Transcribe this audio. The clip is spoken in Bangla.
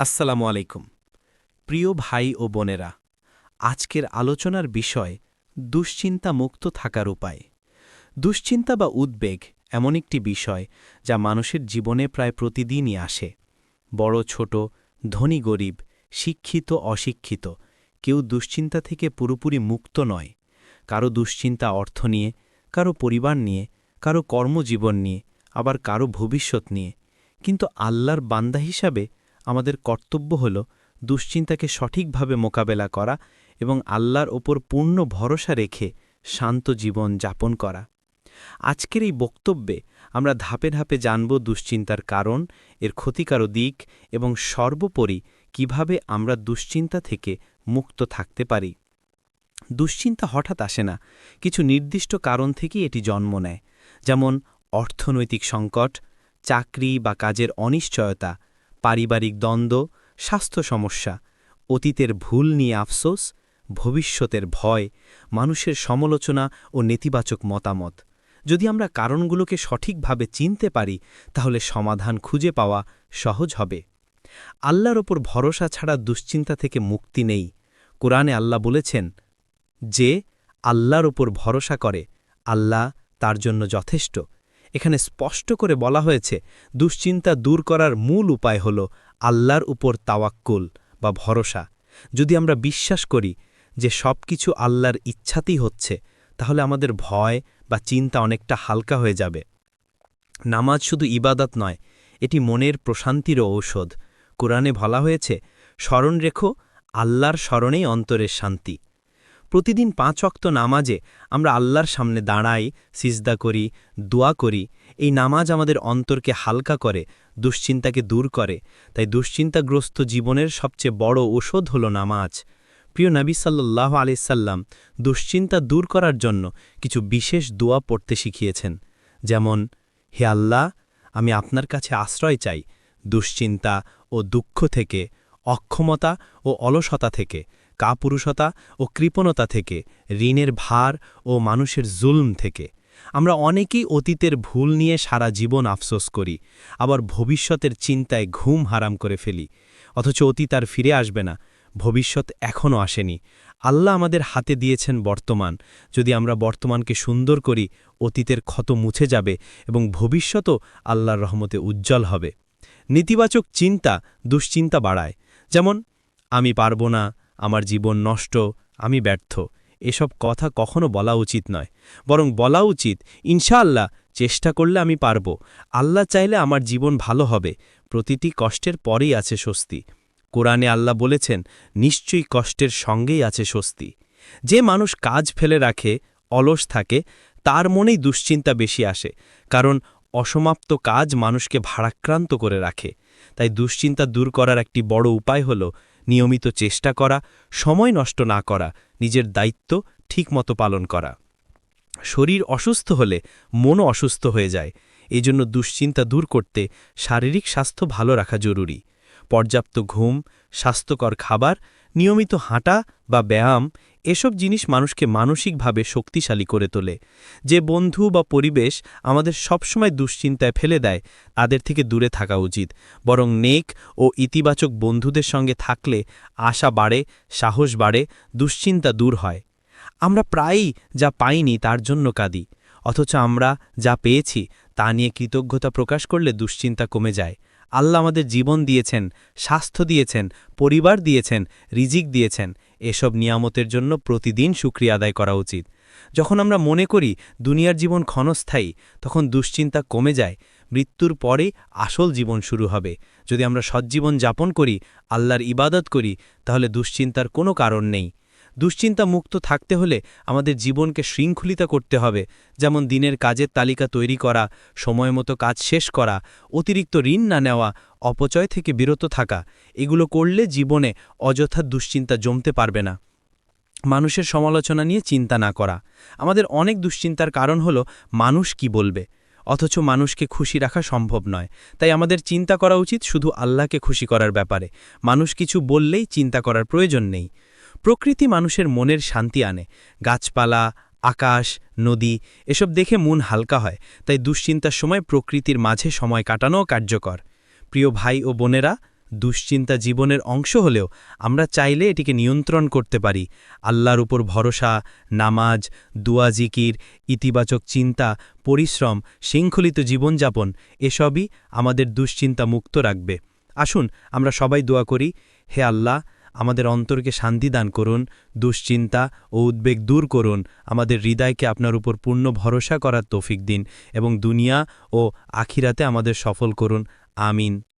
আসসালামু আলাইকুম। প্রিয় ভাই ও বোনেরা, আজকের আলোচনার বিষয় দুশ্চিন্তা মুক্ত থাকার উপায়। দুশ্চিন্তা বা উদ্বেগ এমন একটি বিষয় যা মানুষের জীবনে প্রায় প্রতিদিনই আসে। বড়, ছোট, ধনী, গরিব, শিক্ষিত, অশিক্ষিত, কেউ দুশ্চিন্তা থেকে পুরোপুরি মুক্ত নয়। কারও দুশ্চিন্তা অর্থ নিয়ে, কারও পরিবার নিয়ে, কারও কর্মজীবন নিয়ে, আবার কারও ভবিষ্যৎ নিয়ে। কিন্তু আল্লাহর বান্দা হিসাবে আমাদের কর্তব্য হল দুশ্চিন্তাকে সঠিকভাবে মোকাবেলা করা এবং আল্লাহর ওপর পূর্ণ ভরসা রেখে শান্ত জীবন যাপন করা। আজকের এই বক্তব্যে আমরা ধাপে ধাপে জানব দুশ্চিন্তার কারণ, এর ক্ষতিকারক দিক এবং সর্বোপরি কীভাবে আমরা দুশ্চিন্তা থেকে মুক্ত থাকতে পারি। দুশ্চিন্তা হঠাৎ আসে না, কিছু নির্দিষ্ট কারণ থেকেই এটি জন্ম নেয়। যেমন অর্থনৈতিক সংকট, চাকরি বা কাজের অনিশ্চয়তা পারিবারিক দ্বন্দ্ব, স্বাস্থ্য সমস্যা, অতীতের ভুল নিয়ে আফসোস, ভবিষ্যতের ভয়, মানুষের সমালোচনা ও নেতিবাচক মতামত। যদি আমরা কারণগুলোকে সঠিকভাবে চিনতে পারি, তাহলে সমাধান খুঁজে পাওয়া সহজ হবে। আল্লাহর ওপর ভরসা ছাড়া দুশ্চিন্তা থেকে মুক্তি নেই। কোরআনে আল্লাহ বলেছেন, যে আল্লাহর ওপর ভরসা করে, আল্লাহ তার জন্য যথেষ্ট। এখানে স্পষ্ট করে বলা হয়েছে, দুশ্চিন্তা দূর করার মূল উপায় হল আল্লাহর উপর তাওয়াক্কুল বা ভরসা। যদি আমরা বিশ্বাস করি যে সব কিছু আল্লাহর ইচ্ছাতেই হচ্ছে, তাহলে আমাদের ভয় বা চিন্তা অনেকটা হালকা হয়ে যাবে। নামাজ শুধু ইবাদত নয়, এটি মনের প্রশান্তিরও ঔষধ। কোরআনে বলা হয়েছে, স্মরণ রেখো, আল্লাহর স্মরণেই অন্তরের শান্তি। প্রতিদিন পাঁচ অক্ত নামাজে আমরা আল্লাহর সামনে দাঁড়াই, সিজদা করি, দোয়া করি। এই নামাজ আমাদের অন্তরকে হালকা করে, দুশ্চিন্তাকে দূর করে। তাই দুশ্চিন্তাগ্রস্ত জীবনের সবচেয়ে বড় ওষুধ হল নামাজ। প্রিয় নবী সাল্লাহ আলিসাল্লাম দুশ্চিন্তা দূর করার জন্য কিছু বিশেষ দোয়া পড়তে শিখিয়েছেন। যেমন, হে আল্লাহ, আমি আপনার কাছে আশ্রয় চাই দুশ্চিন্তা ও দুঃখ থেকে, অক্ষমতা ও অলসতা থেকে। কাপুরুষতা ও কৃপণতা থেকে, ঋণের ভার ও মানুষের জুলম থেকে। আমরা অনেকেই অতীতের ভুল নিয়ে সারা জীবন আফসোস করি, আবার ভবিষ্যতের চিন্তায় ঘুম হারাম করে ফেলি। অথচ অতীত আর ফিরে আসবে না, ভবিষ্যৎ এখনও আসেনি। আল্লাহ আমাদের হাতে দিয়েছেন বর্তমান। যদি আমরা বর্তমানকে সুন্দর করি, অতীতের ক্ষত মুছে যাবে এবং ভবিষ্যতও আল্লাহর রহমতে উজ্জ্বল হবে। নেতিবাচক চিন্তা দুশ্চিন্তা বাড়ায়। যেমন, আমি পারব না আমার জীবন নষ্ট, আমি ব্যর্থ। এসব কথা কখনো বলা উচিত নয়। বরং বলা উচিত, ইনশাআল্লাহ, চেষ্টা করলে আমি পারব। আল্লাহ চাইলে আমার জীবন ভালো হবে। প্রতিটি কষ্টের পরেই আছে স্বস্তি। কোরআনে আল্লাহ বলেছেন, নিশ্চয়ই কষ্টের সঙ্গেই আছে স্বস্তি। যে মানুষ কাজ ফেলে রাখে, অলস থাকে, তার মনেই দুশ্চিন্তা বেশি আসে। কারণ অসমাপ্ত কাজ মানুষকে ভারাক্রান্ত করে রাখে। তাই দুশ্চিন্তা দূর করার একটি বড় উপায় হল নিয়মিত চেষ্টা করা, সময় নষ্ট না করা, নিজের দায়িত্ব ঠিকমতো পালন করা। শরীর অসুস্থ হলে মনও অসুস্থ হয়ে যায়। এজন্য দুশ্চিন্তা দূর করতে শারীরিক স্বাস্থ্য ভালো রাখা জরুরি। পর্যাপ্ত ঘুম, স্বাস্থ্যকর খাবার, নিয়মিত হাঁটা বা ব্যায়াম এসব জিনিস মানুষকে মানসিকভাবে শক্তিশালী করে তোলে। যে বন্ধু বা পরিবেশ আমাদের সবসময় দুশ্চিন্তায় ফেলে দেয়, তাদের থেকে দূরে থাকা উচিত। বরং নেক ও ইতিবাচক বন্ধুদের সঙ্গে থাকলে আশা বাড়ে, সাহস বাড়ে, দুশ্চিন্তা দূর হয়। আমরা প্রায়ই যা পাইনি তার জন্য কাঁদি। অথচ আমরা যা পেয়েছি তা নিয়ে কৃতজ্ঞতা প্রকাশ করলে দুশ্চিন্তা কমে যায়। আল্লাহ আমাদের জীবন দিয়েছেন, স্বাস্থ্য দিয়েছেন, পরিবার দিয়েছেন, রিজিক দিয়েছেন। এসব নিয়ামতের জন্য প্রতিদিন সুক্রিয়া আদায় করা উচিত। যখন আমরা মনে করি দুনিয়ার জীবন ক্ষণস্থায়ী, তখন দুশ্চিন্তা কমে যায়। মৃত্যুর পরে আসল জীবন শুরু হবে। যদি আমরা সজ্জীবন যাপন করি, আল্লাহর ইবাদত করি, তাহলে দুশ্চিন্তার কোনো কারণ নেই। দুশ্চিন্তা মুক্ত থাকতে হলে আমাদের জীবনকে শৃঙ্খলিত করতে হবে। যেমন দিনের কাজের তালিকা তৈরি করা, সময় মতো কাজ শেষ করা, অতিরিক্ত ঋণ না নেওয়া, অপচয় থেকে বিরত থাকা, এগুলো করলে জীবনে অযথা দুশ্চিন্তা জমতে পারবে না। মানুষের সমালোচনা নিয়ে চিন্তা না করা। আমাদের অনেক দুশ্চিন্তার কারণ হল মানুষ কি বলবে? অথচ মানুষকে খুশি রাখা সম্ভব নয়। তাই আমাদের চিন্তা করা উচিত শুধু আল্লাহকে খুশি করার ব্যাপারে। মানুষ কিছু বললেই চিন্তা করার প্রয়োজন নেই। প্রকৃতি মানুষের মনের শান্তি আনে। গাছপালা, আকাশ, নদী, এসব দেখে মন হালকা হয়, তাই দুশ্চিন্তার সময় প্রকৃতির মাঝে সময় কাটানো কার্যকর। প্রিয় ভাই ও বোনেরা, দুশ্চিন্তা জীবনের অংশ হলেও আমরা চাইলে এটিকে নিয়ন্ত্রণ করতে পারি। আল্লাহর উপর ভরসা, নামাজ, দুয়া, জিকির, ইতিবাচক চিন্তা, পরিশ্রম, শৃঙ্খলিত জীবনযাপন, এসবই আমাদের দুশ্চিন্তা মুক্ত রাখবে। আসুন আমরা সবাই দোয়া করি, হে আল্লাহ আমাদের অন্তরকে শান্তি দান করুন, দুশ্চিন্তা ও উদ্বেগ দূর করুন, আমাদের হৃদয়কে আপনার উপর পূর্ণ ভরসা করার তৌফিক দিন এবং দুনিয়া ও আখিরাতে আমাদের সফল করুন। আমিন।